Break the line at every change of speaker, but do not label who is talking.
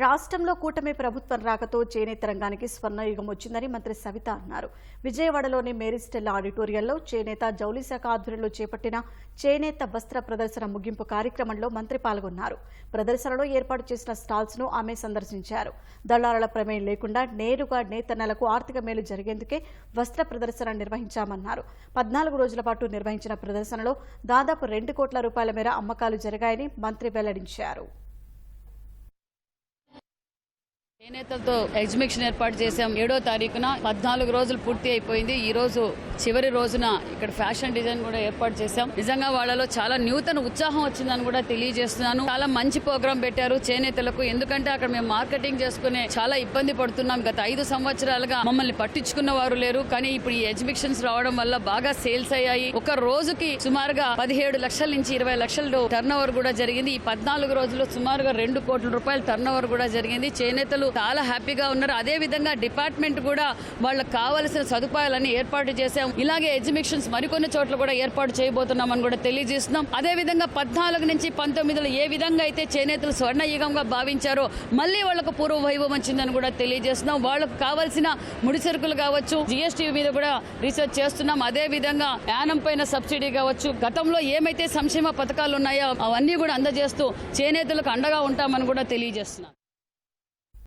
రాష్ట్రంలో కూటమి ప్రభుత్వం రాకతో చేనేత రంగానికి స్వర్ణయుగం వచ్చిందని మంత్రి సవిత అన్నారు. విజయవాడలోని మేరిస్టెల్ ఆడిటోరియంలో చేనేత జౌలి శాఖ ఆధ్వర్యంలో చేపట్టిన చేనేత వస్త్ర ప్రదర్శన ముగింపు కార్యక్రమంలో మంత్రి పాల్గొన్నారు. ప్రదర్శనలో ఏర్పాటు చేసిన స్టాల్స్ను ఆమె సందర్శించారు. దళారుల ప్రమేయం లేకుండా నేరుగా నేతన్నలకు ఆర్థిక మేలు జరిగేందుకే వస్త్ర ప్రదర్శన నిర్వహించామన్నారు. పద్నాలుగు రోజుల పాటు నిర్వహించిన ప్రదర్శనలో దాదాపు రెండు కోట్ల రూపాయల మేర అమ్మకాలు జరిగాయని మంత్రి వెల్లడించారు.
చేనేతలతో ఎగ్జిబిషన్ ఏర్పాటు చేశాం. ఏడో తారీఖున పద్నాలుగు రోజులు పూర్తి అయిపోయింది. ఈ రోజు చివరి రోజున ఇక్కడ ఫ్యాషన్ డిజైన్ కూడా ఏర్పాటు చేశాం. నిజంగా వాళ్ళలో చాలా నూతన ఉత్సాహం వచ్చిందని కూడా తెలియజేస్తున్నాను. చాలా మంచి ప్రోగ్రాం పెట్టారు చేనేతలకు. ఎందుకంటే అక్కడ మేము మార్కెటింగ్ చేసుకునే చాలా ఇబ్బంది పడుతున్నాం. గత ఐదు సంవత్సరాలుగా మమ్మల్ని పట్టించుకున్న వారు లేరు. కానీ ఇప్పుడు ఈ ఎగ్జిబిషన్స్ రావడం వల్ల బాగా సేల్స్ అయ్యాయి. ఒక రోజుకి సుమారుగా పదిహేడు లక్షల నుంచి ఇరవై లక్షల టర్న్ ఓవర్ కూడా జరిగింది. ఈ పద్నాలుగు రోజుల్లో సుమారుగా రెండు కోట్ల రూపాయల టర్న్ ఓవర్ కూడా జరిగింది. చేనేతలు చాలా హ్యాపీగా ఉన్నారు. అదే విధంగా డిపార్ట్మెంట్ కూడా వాళ్ళకి కావాల్సిన సదుపాయాలన్నీ ఏర్పాటు చేశాం ఇలాగే ఎగ్జిబిషన్స్ మరికొన్ని చోట్ల కూడా ఏర్పాటు చేయబోతున్నామని కూడా తెలియజేస్తున్నాం. అదేవిధంగా పద్నాలుగు నుంచి పంతొమ్మిదిలో ఏ విధంగా అయితే చేనేతలు స్వర్ణయుగంగా భావించారో మళ్ళీ వాళ్ళకు పూర్వ వైభవం వచ్చిందని కూడా తెలియజేస్తున్నాం. వాళ్ళకు కావాల్సిన ముడి సరుకులు కావచ్చు జిఎస్టీ మీద కూడా రీసెర్చ్ చేస్తున్నాం. అదే విధంగా యానం పైన సబ్సిడీ కావచ్చు గతంలో ఏమైతే సంక్షేమ పథకాలు ఉన్నాయో అవన్నీ కూడా అందజేస్తూ చేనేతలకు అండగా ఉంటామని కూడా తెలియజేస్తున్నాం.